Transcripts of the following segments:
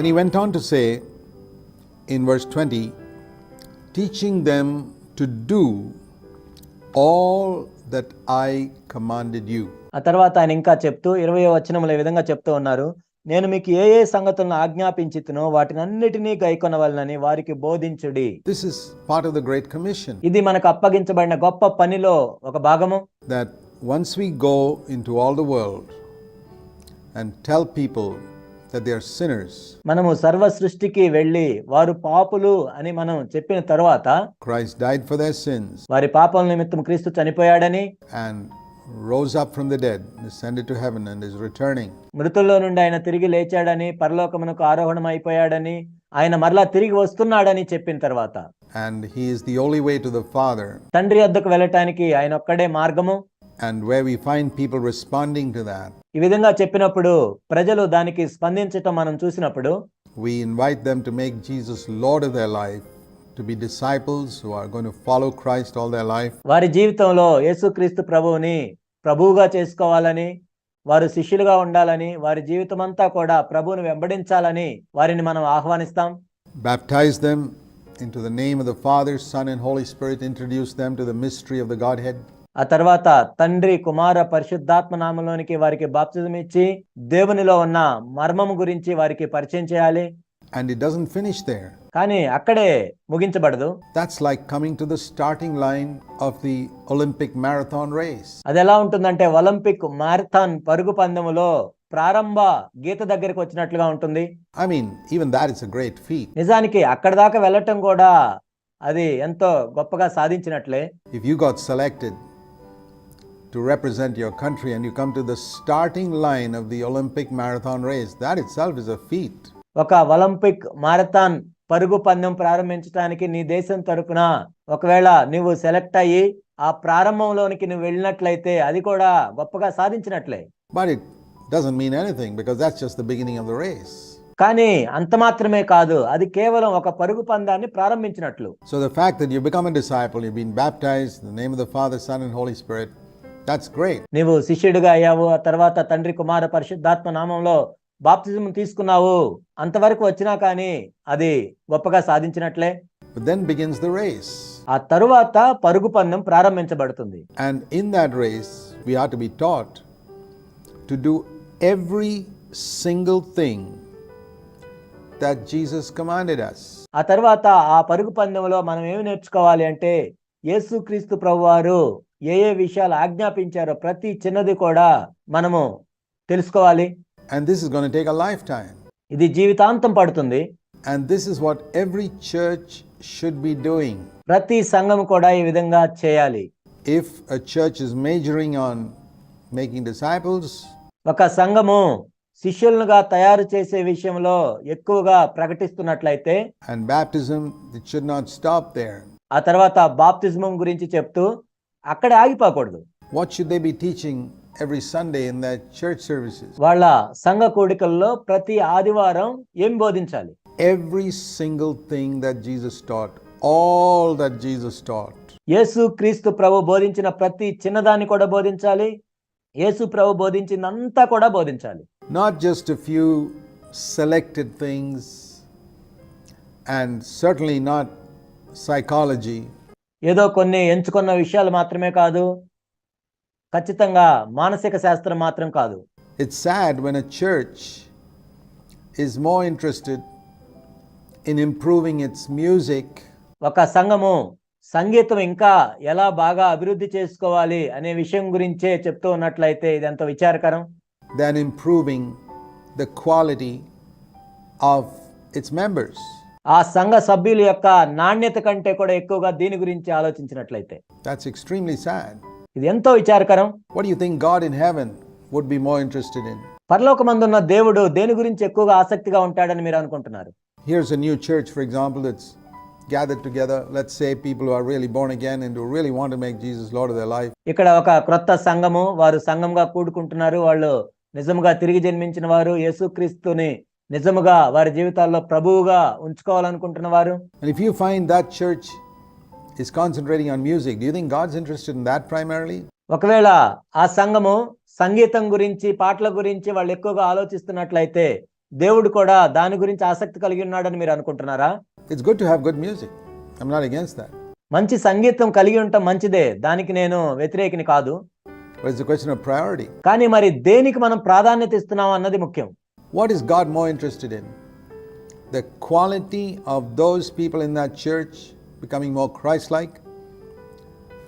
Then he went on to say in verse 20, teaching them to do all that I commanded you. ఆ తర్వాత ఆయన ఇంకా చెప్తూ ఇరవై వచనములు ఈ విధంగా చెప్తూ ఉన్నారు నేను మీకు ఏ ఏ సంగతులను ఆజ్ఞాపించితునో వాటిని అన్నిటినీ గైకొనవలనని వారికి బోధించుడి This is part of the Great Commission ఇది మనకు అప్పగించబడిన గొప్ప పనిలో ఒక భాగము that once we go into all the world and tell people that they are sinners, మనము సర్వ సృష్టికి వెళ్ళి వారు పాపులు అని మనం చెప్పిన తర్వాత Christ died for their sins వారి పాపల నిమిత్తం క్రీస్తు చనిపోయాడని and rose up from the dead, ascended to heaven, and is returning. మృతుల్లో నుండి ఆయన తిరిగి లేచాడని పరలోకమునకు ఆరోహణం అయిపోయాడని ఆయన మరలా తిరిగి వస్తున్నాడని చెప్పిన తర్వాత And he is the only way to the Father. తండ్రి వద్దకు వెళ్ళటానికి ఆయన ఒక్కడే మార్గము And where we find people responding to that, ఈ విధంగా చెప్పినప్పుడు ప్రజలు దానికి స్పందించటం మనం చూసినప్పుడు we invite them to make Jesus Lord of their life, to be disciples who are going to follow Christ all their life, వారి జీవితంలో యేసుక్రీస్తు ప్రభువుని ప్రభువుగా చేసుకోవాలని వారు శిష్యులుగా ఉండాలని వారి జీవితం అంతా కూడా ప్రభువుని వెంబడించాలని వారిని మనం ఆహ్వానిస్తాం baptize them into the name of the Father, Son, and Holy Spirit, introduce them to the mystery of the Godhead, ఆ తర్వాత తండ్రి కుమార పరిశుద్ధాత్మ నామంలోనికి వారికి బాప్తిజం ఇచ్చి దేవునిలో ఉన్న మర్మము గురించి వారికి పరిచయం చేయాలి and it doesn't finish there. కానీ అక్కడే ముగించబడదు That's like coming to the starting line of the Olympic marathon race. అది ఎలా ఉంటుందంటే ఒలింపిక్ మారథాన్ పరుగు పందెములో ప్రారంభ గీత దగ్గరికి వచ్చినట్లుగా ఉంటుంది I mean, even that is a great feat. నిజానికి అక్కడ దాకా వెళ్ళటం కూడా అది ఎంతో గొప్పగా సాధించినట్లే If you got selected to represent your country and you come to the starting line of the Olympic marathon race, that itself is a feat. ఒక ఒలింపిక్ మారథాన్ పరుగు పందెం ప్రారంభించడానికి నీ దేశం తరపున ఒకవేళ నువ్వు సెలెక్ట్ అయ్యి ఆ ప్రారంభంలోనికి నువ్వు వెళ్ళినట్లయితే అది కూడా గొప్పగా సాధించినట్లే But it doesn't mean anything because that's just the beginning of the race. కానీ అంత మాత్రమే కాదు అది కేవలం ఒక పరుగు పందాన్ని ప్రారంభించినట్లు So the fact that you become a disciple, you've been baptized in the name of the Father, Son, and Holy Spirit, that's great. నీవు శిష్యుడిగా అయ్యావు ఆ తర్వాత తండ్రి కుమార పరిశుద్ధాత్మ నామంలో బాప్తిజం తీసుకున్నావు అంతవరకు వచ్చినా కానీ అది గొప్పగా సాధించినట్లే But then begins the race. ఆ తరువాత పరుగు పందెం ప్రారంభించబడుతుంది And in that race, we are to be taught to do every single thing that Jesus commanded us. ఆ తర్వాత ఆ పరుగు పందెంలో మనం ఏమి నేర్చుకోవాలి అంటే యేసుక్రీస్తు ప్రభువారు ఏ ఏ విషయాలు ఆజ్ఞాపించారో ప్రతి చిన్నది కూడా మనము తెలుసుకోవాలి. And this is gonna take a life time ఇది జీవితాంతం పడుతుంది. And this is what every church should be doing ప్రతి సంఘం కూడా ఈ విధంగా చేయాలి. If a church is majoring on making disciples ఒక సంఘము శిష్యులనుగా తయారు చేసే విషయంలో ఎక్కువగా ప్రకటిస్తున్నట్లయితే and baptism it should not stop there ఆ తర్వాత బాప్తిజం గురించి చెప్తూ అక్కడ ఆగిపోకూడదు. What should they be teaching every Sunday in church services వాళ్ళ సంఘ కోడికల్లో ప్రతి ఆదివారం ఏం బోధించాలి? Every single thing that Jesus taught all that Jesus taught యేసు క్రీస్తు ప్రభు బోధించిన ప్రతి చిన్నదాన్ని కూడా బోధించాలి. యేసు ప్రభు బోధించినంతా కూడా బోధించాలి. Not just few selected things and certainly not psychology ఏదో కొన్ని ఎంచుకున్న విషయాలు మాత్రమే కాదు ఖచ్చితంగా మానసిక శాస్త్రం మాత్రం కాదు. It's sad when a church is more interested in improving its music. ఒక సంఘము సంగీతం ఇంకా ఎలా బాగా అభివృద్ధి చేసుకోవాలి అనే విషయం గురించే చెప్తూ ఉన్నట్లయితే ఇది ఎంత విచారకరం. Than improving the quality of its members. ఆ సంఘ సభ్యుల యొక్క నాణ్యత కంటే కూడా ఎక్కువగా దీని గురించి ఆలోచించినట్లయితే. దట్స్ ఎక్స్ట్రీమ్లీ సాడ్ ఇది ఎంతో విచారకరం. What you think God in heaven would be more interested in పరలోకమందున్న దేవుడు దేని గురించి ఎక్కువగా ఆసక్తిగా ఉంటాడని మీరు అనుకుంటున్నారు? Here's a new church for example it's gather together let's say people are really born again and who really want to make Jesus Lord of their life ఇక్కడ ఒక క్రొత్త సంఘము వారు సంఘంగా కూడుకుంటున్నారు. వాళ్ళు నిజంగా తిరిగి జన్మించిన వారు యేసుక్రీస్తుని నిజముగా వారి జీవితాల్లో ప్రభువుగా ఉంచుకోవాలనుకుంటున్న వారు And if you find that church is concentrating on music, do you think God's interested in that primarily? ఒకవేళ ఆ సంఘము సంగీతం గురించి పాటల గురించి వాళ్ళు ఎక్కువగా ఆలోచిస్తున్నట్లయితే దేవుడు కూడా దాని గురించి ఆసక్తి కలిగి ఉన్నాడని మీరు అనుకుంటున్నారా It's good to have good music. I'm not against that. మంచి సంగీతం కలిగి ఉండటం మంచిదే దానికి నేను వ్యతిరేకిని కాదు But it's a question of priority. కానీ మరి దేనికి మనం ప్రాధాన్యత ఇస్తున్నాం అన్నది ముఖ్యం What is God more interested in? The quality of those people in that church becoming more Christ like,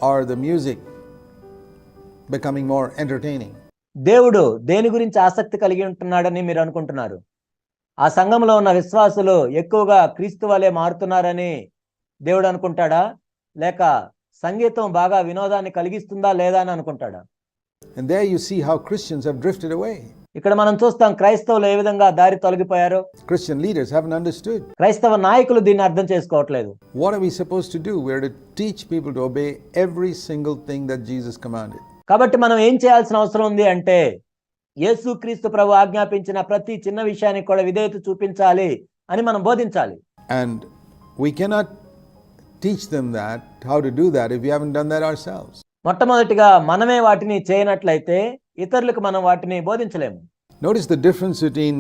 or the music becoming more entertaining? దేవుడు దేని గురించి ఆసక్తి కలిగి ఉంటున్నాడని మీరు అనుకుంటున్నారు ఆ సంఘంలో ఉన్న విశ్వాసులు ఎక్కువగా క్రీస్తు వలె మారుతున్నారని దేవుడు అనుకుంటాడా లేక సంగీతం బాగా వినోదాన్ని కలిగిస్తుందా లేదా అని అనుకుంటాడా And there you see how Christians have drifted away. ఇక్కడ మనం చూస్తాం క్రైస్తవులు ఏ విధంగా దారి తొలగిపోయారు? Christian leaders have not understood క్రైస్తవ నాయకులు దీన్ని అర్థం చేసుకోవట్లేదు. What we suppose to do teach people to obey every single thing that Jesus commanded కాబట్టి మనం ఏం చేయాల్సిన అవసరం ఉంది అంటే యేసు క్రీస్తు ప్రభు ఆజ్ఞాపించిన ప్రతి చిన్న విషయానికి కూడా విధేయత చూపించాలి అని మనం బోధించాలి. And we cannot teach them that how to do that if we have done that ourselves మొట్టమొదటిగా మనమే వాటిని చేయనట్లయితే ఇతరులకు మనం వాటిని బోధించలేము. Notice the difference between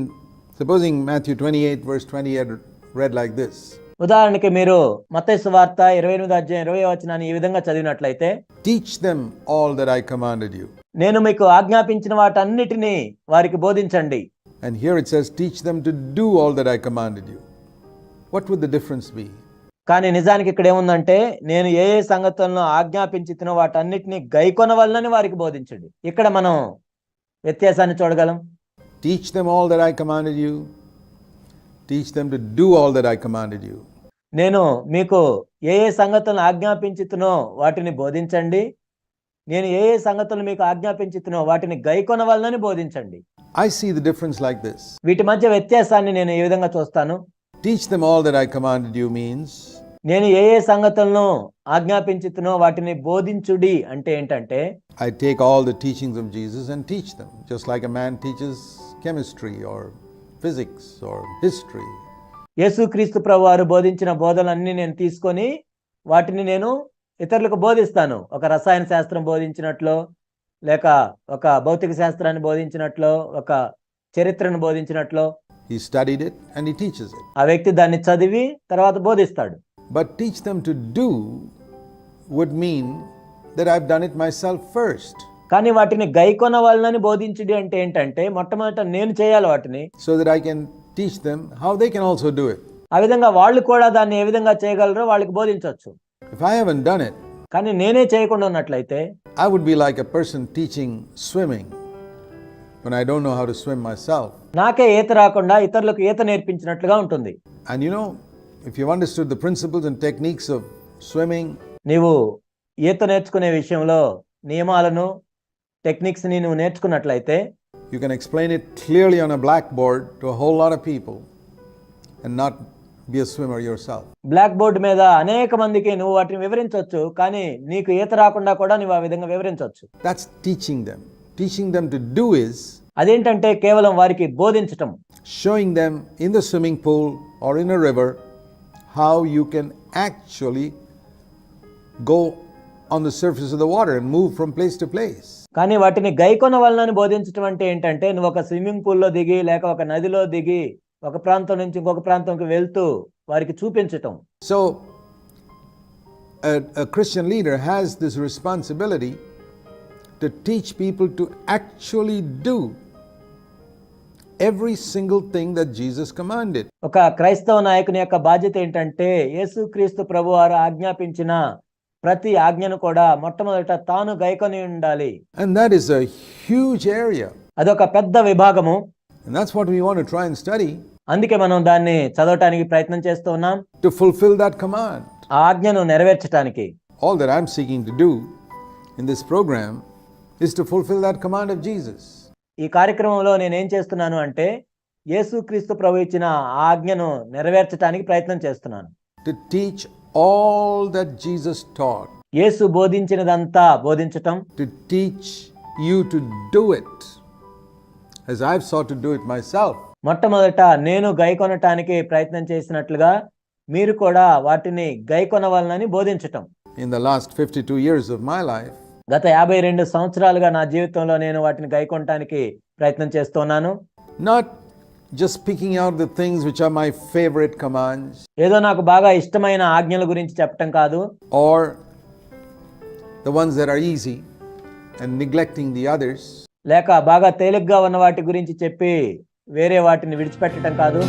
supposing Matthew 28 verse 28 read like this ఉదాహరణకి మీరు మత్తయి సువార్త 28 అధ్యాయం 20 వచనాన్ని ఈ విధంగా చదివినట్లయితే teach them all that I commanded you నేను మీకు ఆజ్ఞాపించిన వాటన్నిటిని వారికి బోధించండి. And here it says teach them to do all that I commanded you what would the difference be కానీ నిజానికి ఇక్కడ ఏముందంటే నేను ఏ ఏ సంగతులను ఆజ్ఞాపించుతున్నో వాటన్నిటిని గైకొనవలనని వారికి బోధించండి ఇక్కడ మనం వ్యత్యాసాన్ని చూడగలం Teach them all that I commanded you. Teach them to do all that I commanded you. నేను మీకు ఏ ఏ సంగతులను ఆజ్ఞాపించుతునో వాటిని బోధించండి నేను ఏ ఏ సంగతులు మీకు ఆజ్ఞాపించుతునో వాటిని గైకొనవలనని బోధించండి I see the difference like this. వీటి మధ్య వ్యత్యాసాన్ని నేను ఏ విధంగా చూస్తాను teach them all that I commanded you means నేను ఏ ఏ సంగతులను ఆజ్ఞాపించుతునో వాటిని బోధించుడి అంటే ఏంటంటే I take all the teachings of Jesus and teach them just like a man teaches chemistry or physics or history యేసుక్రీస్తు ప్రభు వారు బోధించిన బోధనలన్నీ నేను తీసుకొని వాటిని నేను ఇతరులకు బోధిస్తాను. ఒక రసాయన శాస్త్రం బోధించినట్లు లేక ఒక భౌతిక శాస్త్రాన్ని బోధించినట్లు ఒక చరిత్రను బోధించినట్లు He studied it and he teaches it. ఆ వ్యక్తి దాన్ని చదివి తర్వాత బోధిస్తాడు But teach them to do would mean that I've done it myself first, కానీ వాటిని గైకొన వాళ్ళని బోధించుడి అంటే ఏంటంటే మొట్టమొదట నేను చేయాలి వాటిని so that I can teach them how they can also do it. ఆ విధంగా వాళ్ళు కూడా దాన్ని ఏ విధంగా చేయగలరో వాళ్ళకి బోధించవచ్చు If I haven't done it, కానీ నేనే చేయకుండా ఉన్నట్లయితే I would be like a person teaching swimming when I don't know how to swim myself. నాకే ఈత రాకుండా ఇతరులకు ఈత నేర్పించినట్లుగా ఉంటుంది And you know, if you've understood the principles and techniques of swimming, నీవు ఈత నేర్చుకునే విషయంలో నియమాలను టెక్నిక్స్ని నువ్వు నేర్చుకున్నట్లయితే you can explain it clearly on a blackboard to a whole lot of people and not be a swimmer yourself. Black board మీద అనేక మందికి నువ్వు వాటిని వివరించవచ్చు కానీ నీకు ఈత రాకుండా కూడా నువ్వు ఆ విధంగా వివరించవచ్చు That's teaching them. Teaching them to do is అదేంటంటే కేవలం వారికి బోధించటం. Showing them in the swimming pool or in a river how you can actually go on the surface of the water and move from place to place కానీ వాటిని గైకొన వలన బోధించటం అంటే ఏంటంటే నువ్వు ఒక స్విమ్మింగ్ పూల్లో దిగి లేక ఒక నదిలో దిగి ఒక ప్రాంతం నుంచి ఇంకొక ప్రాంతంకి వెళ్తూ వారికి చూపించటం. So Christian leader has this responsibility to teach people to actually do every single thing that Jesus commanded. ఒక క్రైస్తవ నాయకుని యొక్క బాధ్యత ఏంటంటే యేసుక్రీస్తు ప్రభు వారు ఆజ్ఞాపించిన ప్రతి ఆజ్ఞను కూడా మొట్టమొదట తాను గైకొని ఉండాలి And that is a huge area. అదొక పెద్ద విభాగము And that's what we want to try and study అందుకే మనం దాన్ని చదవటానికి ప్రయత్నం చేస్తూ ఉన్నాం to fulfill that command. ఆ ఆజ్ఞను నెరవేర్చటానికి All that I'm seeking to do in this program is to fulfill that command of Jesus. ఈ కార్యక్రమంలో నేను ఏం చేస్తున్నాను అంటే యేసుక్రీస్తు ప్రభు ఇచ్చిన ఆజ్ఞను నెరవేర్చడానికి ప్రయత్నం చేస్తున్నాను To teach all that Jesus taught, యేసు బోధించినదంతా బోధించటం to teach you to do it as I've sought to do it myself. మొట్టమొదట నేను గైకొనటానికి ప్రయత్నం చేసినట్లుగా మీరు కూడా వాటిని గైకొనవలనని బోధించటం In the last 52 years of my life, గత యాభై రెండు సంవత్సరాలుగా నా జీవితంలో నేను వాటిని గైకొనటానికి ప్రయత్నం చేస్తున్నాను. Not just picking out the things which are my favorite commands, ఏదో నాకు బాగా ఇష్టమైన ఆజ్ఞల గురించి చెప్పటం కాదు. Or the ones that are easy and neglecting the others. లేక బాగా తేలిగ్గా ఉన్న వాటి గురించి చెప్పి వేరే వాటిని విడిచిపెట్టడం కాదు.